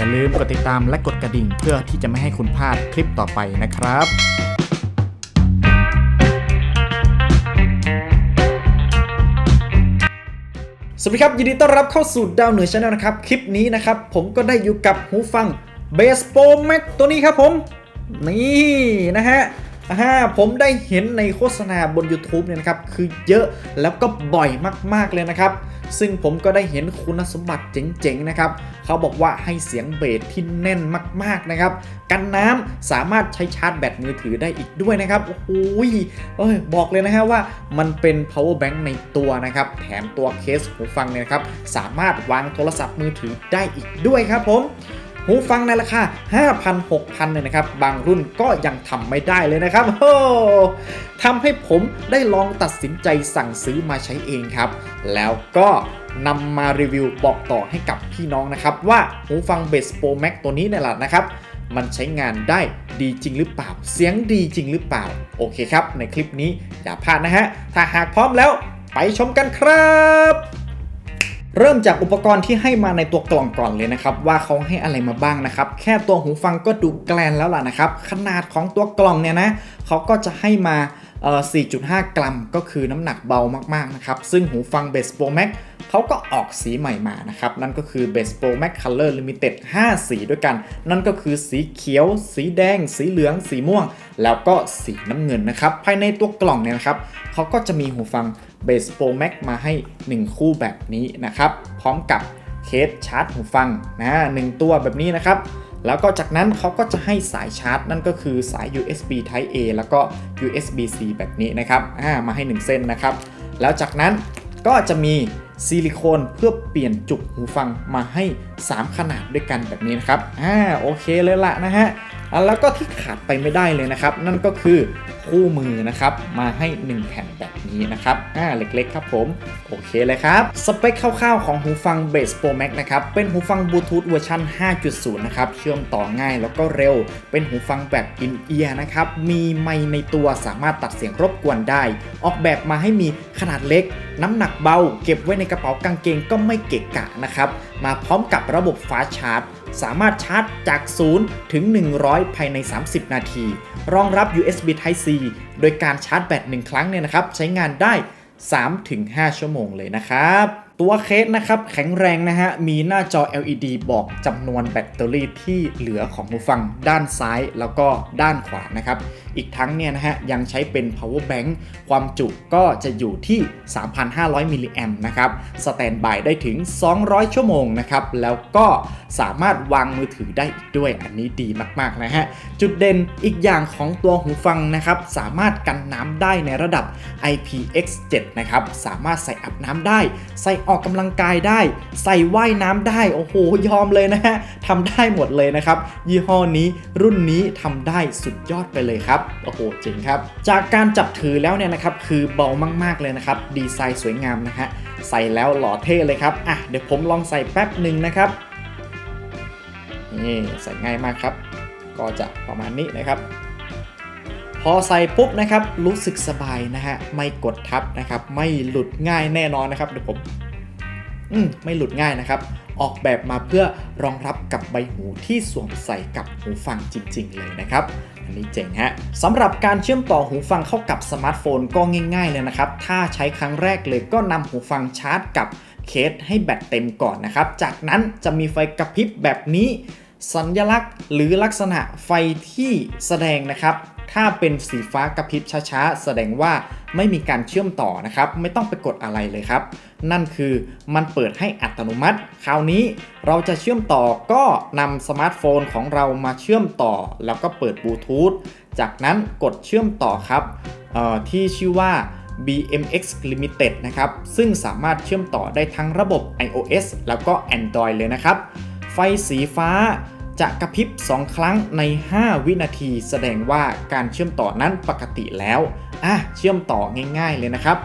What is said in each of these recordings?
อย่าลืมกดติดตามและกดกระดิ่ง เพื่อที่จะไม่ให้คุณพลาดคลิปต่อไปนะครับสวัสดีครับยินดีต้อนรับเข้าสู่ดาวเหนือชาแนลนะครับ คลิปนี้นะครับ ผมก็ได้อยู่กับหูฟังเบสโปรแม็กตัวนี้ครับผม นี่นะฮะ อ่าผมได้เห็นในโฆษณาบน YouTube เนี่ยนะครับ คือเยอะแล้วก็บ่อยมาก ๆ เลยนะครับ ซึ่งผมก็ได้เห็นคุณสมบัติเจ๋ง ๆ นะครับ เขาบอกว่าให้เสียงเบสที่แน่นมาก ๆ นะครับ กันน้ำสามารถใช้ชาร์จแบตมือถือได้อีกด้วยนะครับ โอ้โหยเอ้ยบอกเลยนะฮะว่ามันเป็น power bank ในตัวนะครับ แถมตัวเคสหูฟังเนี่ยครับ สามารถวางโทรศัพท์มือถือได้อีกด้วยครับผม หูฟังในราคา 5,000 6,000เนี่ยนะครับ บางรุ่นก็ยังทำไม่ได้เลยนะครับโอ้ทำให้ผมได้ลองตัดสินใจสั่งซื้อมาใช้เองครับ แล้วก็นำมารีวิวบอกต่อให้กับพี่น้องนะครับ ว่าหูฟัง b a s Pro Max ตัวนี้เนี่ยแหละนะครับ มันใช้งานได้ดีจริงหรือเปล่า เสียงดีจริงหรือเปล่า โอเคครับ ในคลิปนี้อย่าพลาดนะฮะ ถ้าหากพร้อมแล้วไปชมกันครับ เริ่มจากอุปกรณ์ที่ให้มาในตัวกล่องก่อนเลยนะครับ ว่าเขาให้อะไรมาบ้างนะครับ แค่ตัวหูฟังก็ดูแกลนแล้วล่ะนะครับ ขนาดของตัวกล่องเนี่ยนะเขาก็จะให้มา 4.5 กรัม ก็คือน้ำหนักเบามากๆนะครับ ซึ่งหูฟัง b a s Pro Max เขาก็ออกสีใหม่มานะครับ นั่นก็คือ b a s Pro Max Color Limited 5 สีด้วยกัน นั่นก็คือสีเขียว สีแดง สีเหลือง สีม่วง แล้วก็สีน้ำเงินนะครับ ภายในตัวกล่องเนี่ยนะครับเขาก็จะมีหูฟัง b a s Pro Max มาให้ 1 คู่แบบนี้นะครับ พร้อมกับเคสชาร์จหูฟังนะหนึ่งตัวแบบนี้นะครับแล้วก็จากนั้นเขาก็จะให้สายชาร์จ นั่นก็คือสาย USB Type A แล้วก็ USB C แบบนี้นะครับ มาให้ 1 เส้นนะครับ แล้วจากนั้น ก็จะมีซิลิโคนเพื่อเปลี่ยนจุกหูฟังมาให้ 3 ขนาดด้วยกันแบบนี้นะครับ อ่า โอเคเลยละนะฮะอะ แล้วก็ที่ขาดไปไม่ได้เลยนะครับ นั่นก็คือคู่มือนะครับ มาให้ 1 แผ่นแบบนี้นะครับอ่าเล็กๆครับผม โอเคเลยครับ สเปคคร่าวๆของหูฟัง b a s Pro Max นะครับ เป็นหูฟังบลูทูธเวอร์ชัน5.0 นะครับ เชื่อมต่อง่ายแล้วก็เร็ว เป็นหูฟังแบบ in ear นะครับ มีไมค์ในตัวสามารถตัดเสียงรบกวนได้ ออกแบบมาให้มีขนาดเล็ก น้ำหนักเบา เก็บไว้ในกระเป๋ากางเกงก็ไม่เกะกะนะครับ มาพร้อมกับระบบฟ้าชาร์จ สามารถชาร์จจาก 0 ถึง 100 ภายใน 30 นาที รองรับ USB Type C โดยการชาร์จแบต1ครั้งเนี่ยนะครับ ใช้งานได้ 3-5 ชั่วโมงเลยนะครับ ตัวเคสนะครับแข็งแรงนะฮะ มีหน้าจอ LED บอกจำนวนแบตเตอรี่ที่เหลือของหูฟังด้านซ้ายแล้วก็ด้านขวานะครับ อีกทั้งเนี่ยนะฮะ ยังใช้เป็น power bank ความจุก็จะอยู่ที่ 3,500 มิลลิแอมนะครับ สแตนบายได้ถึง 200 ชั่วโมงนะครับ แล้วก็สามารถวางมือถือได้อีกด้วยอันนี้ดีมาก ๆ นะฮะ จุดเด่นอีกอย่างของตัวหูฟังนะครับ สามารถกันน้ำได้ในระดับ IPX7 นะครับ สามารถใส่อาบน้ำได้ใส่ออกกำลังกายได้ ใส่ว่ายน้ำได้ โอ้โห ยอมเลยนะฮะทำได้หมดเลยนะครับ ยี่ห้อนี้รุ่นนี้ทำได้สุดยอดไปเลยครับ โอ้โหจริงครับ จากการจับถือแล้วเนี่ยนะครับ คือเบามาก ๆ เลยนะครับ ดีไซน์สวยงามนะฮะ ใส่แล้วหล่อเท่เลยครับ อะ เดี๋ยวผมลองใส่แป๊บหนึ่งนะครับ นี่ใส่ง่ายมากครับ ก็จะประมาณนี้นะครับพอใส่ปุ๊บนะครับ รู้สึกสบายนะฮะ ไม่กดทับนะครับ ไม่หลุดง่ายแน่นอนนะครับ เดี๋ยวผม อืมไม่หลุดง่ายนะครับ ออกแบบมาเพื่อรองรับกับใบหูที่สวมใส่กับหูฟังจริง ๆ เลยนะครับอันนี้เจ๋งฮะสำหรับการเชื่อมต่อหูฟังเข้ากับสมาร์ทโฟนก็ง่ายๆเลยนะครับ ถ้าใช้ครั้งแรกเลยก็นำหูฟังชาร์จกับเคสให้แบตเต็มก่อนนะครับ จากนั้นจะมีไฟกระพริบแบบนี้ สัญลักษณ์หรือลักษณะไฟที่แสดงนะครับ ถ้าเป็นสีฟ้ากระพริบช้าๆ แสดงว่าไม่มีการเชื่อมต่อนะครับ ไม่ต้องไปกดอะไรเลยครับ นั่นคือมันเปิดให้อัตโนมัติ คราวนี้เราจะเชื่อมต่อก็นำสมาร์ทโฟนของเรามาเชื่อมต่อ แล้วก็เปิดบลูทูธจากนั้นกดเชื่อมต่อครับที่ชื่อว่า BMX Limited นะครับ ซึ่งสามารถเชื่อมต่อได้ทั้งระบบ iOS แล้วก็ Android เลยนะครับ ไฟสีฟ้า จะกระพริบ 2 ครั้งใน 5 วินาที แสดงว่าการเชื่อมต่อนั้นปกติแล้วอะเชื่อมต่อง่าย ๆ เลยนะครับ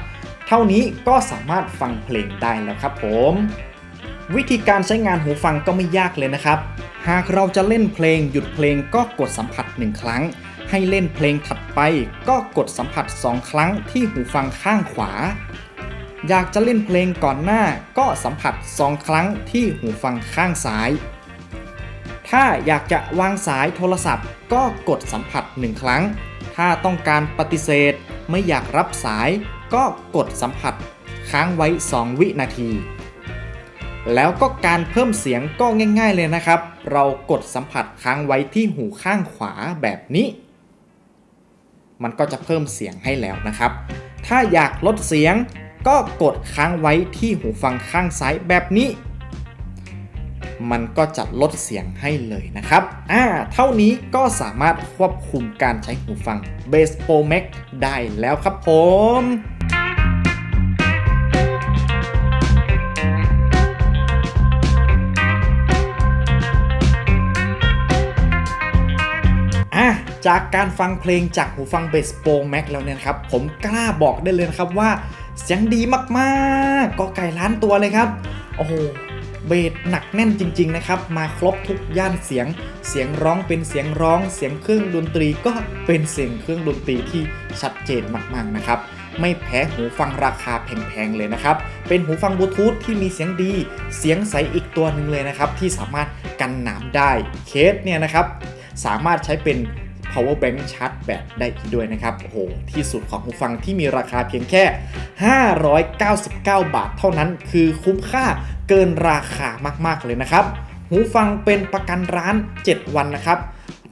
เท่านี้ก็สามารถฟังเพลงได้แล้วครับผม วิธีการใช้งานหูฟังก็ไม่ยากเลยนะครับ หากเราจะเล่นเพลงหยุดเพลงก็กดสัมผัส 1 ครั้ง ให้เล่นเพลงถัดไป ก็กดสัมผัส 2 ครั้งที่หูฟังข้างขวา อยากจะเล่นเพลงก่อนหน้าก็สัมผัส 2 ครั้งที่หูฟังข้างซ้าย ถ้าอยากจะวางสายโทรศัพท์ ก็กดสัมผัส 1 ครั้ง ถ้าต้องการปฏิเสธ ไม่อยากรับสาย ก็กดสัมผัส ค้างไว้ 2 วินาที แล้วก็การเพิ่มเสียงก็ง่าย ๆเลยนะครับ เรากดสัมผัสค้างไว้ที่หูข้างขวาแบบนี้ มันก็จะเพิ่มเสียงให้แล้วนะครับ ถ้าอยากลดเสียงก็กดค้างไว้ที่หูฟังข้างซ้ายแบบนี้ มันก็จะลดเสียงให้เลยนะครับ อ่า เท่านี้ก็สามารถควบคุมการใช้หูฟัง b a s Pro Max ได้แล้วครับผมอะจากการฟังเพลงจากหูฟัง b a s Pro Max แล้วเนี่ยครับ ผมกล้าบอกได้เลยนะครับว่า เสียงดีมากๆ ก็ไก่ล้านตัวเลยครับ โอ้โห เบสหนักแน่นจริง ๆ นะครับ มาครบทุกย่านเสียง เสียงร้องเป็นเสียงร้อง เสียงเครื่องดนตรีก็เป็นเสียงเครื่องดนตรีที่ชัดเจนมากๆนะครับ ไม่แพ้หูฟังราคาแพงๆเลยนะครับ เป็นหูฟังบลูทูธที่มีเสียงดี เสียงใสอีกตัวหนึ่งเลยนะครับ ที่สามารถกันน้ำได้ เคสเนี่ยนะครับ สามารถใช้เป็น power bank ชาร์จแบตได้อีกด้วยนะครับ โอ้โห ที่สุดของหูฟังที่มีราคาเพียงแค่ 599 บาทเท่านั้นคือคุ้มค่าเกินราคามากๆเลยนะครับ หูฟังเป็นประกันร้าน 7 วันนะครับ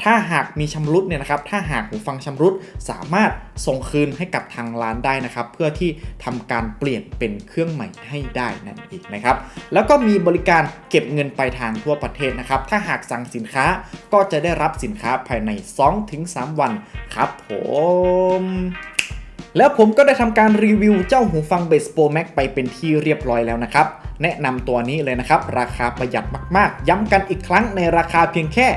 ถ้าหากมีชำรุดเนี่ยนะครับ ถ้าหากหูฟังชำรุดสามารถส่งคืนให้กับทางร้านได้นะครับ เพื่อที่ทำการเปลี่ยนเป็นเครื่องใหม่ให้ได้นั่นเองนะครับ แล้วก็มีบริการเก็บเงินปลายทางทั่วประเทศนะครับ ถ้าหากสั่งสินค้าก็จะได้รับสินค้าภายใน 2-3 วันครับผม แล้วผมก็ได้ทำการรีวิวเจ้าหูฟัง b a s Pro Max ไปเป็นที่เรียบร้อยแล้วนะครับ แนะนำตัวนี้เลยนะครับ ราคาประหยัดมากๆ ย้ำกันอีกครั้งในราคาเพียงแค่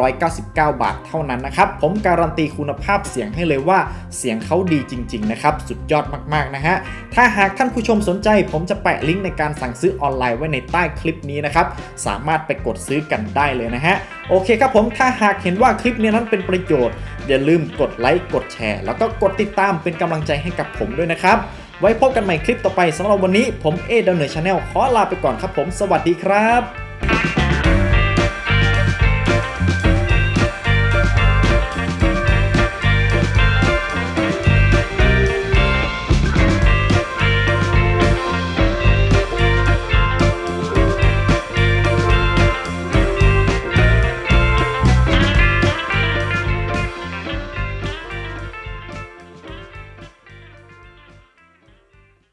599 บาทเท่านั้นนะครับ ผมการันตีคุณภาพเสียงให้เลยว่าเสียงเขาดีจริง ๆ นะครับ สุดยอดมากๆนะฮะ ถ้าหากท่านผู้ชมสนใจ ผมจะแปะลิงก์ในการสั่งซื้อออนไลน์ไว้ในใต้คลิปนี้นะครับ สามารถไปกดซื้อกันได้เลยนะฮะ โอเคครับผม ถ้าหากเห็นว่าคลิปนี้นั้นเป็นประโยชน์ อย่าลืมกดไลค์กดแชร์ แล้วก็กดติดตามเป็นกำลังใจให้กับผมด้วยนะครับ ไว้พบกันใหม่คลิปต่อไปสำหรับวันนี้ผมเอเดนเนอร์ชาแนลขอลาไปก่อนครับผม สวัสดีครับ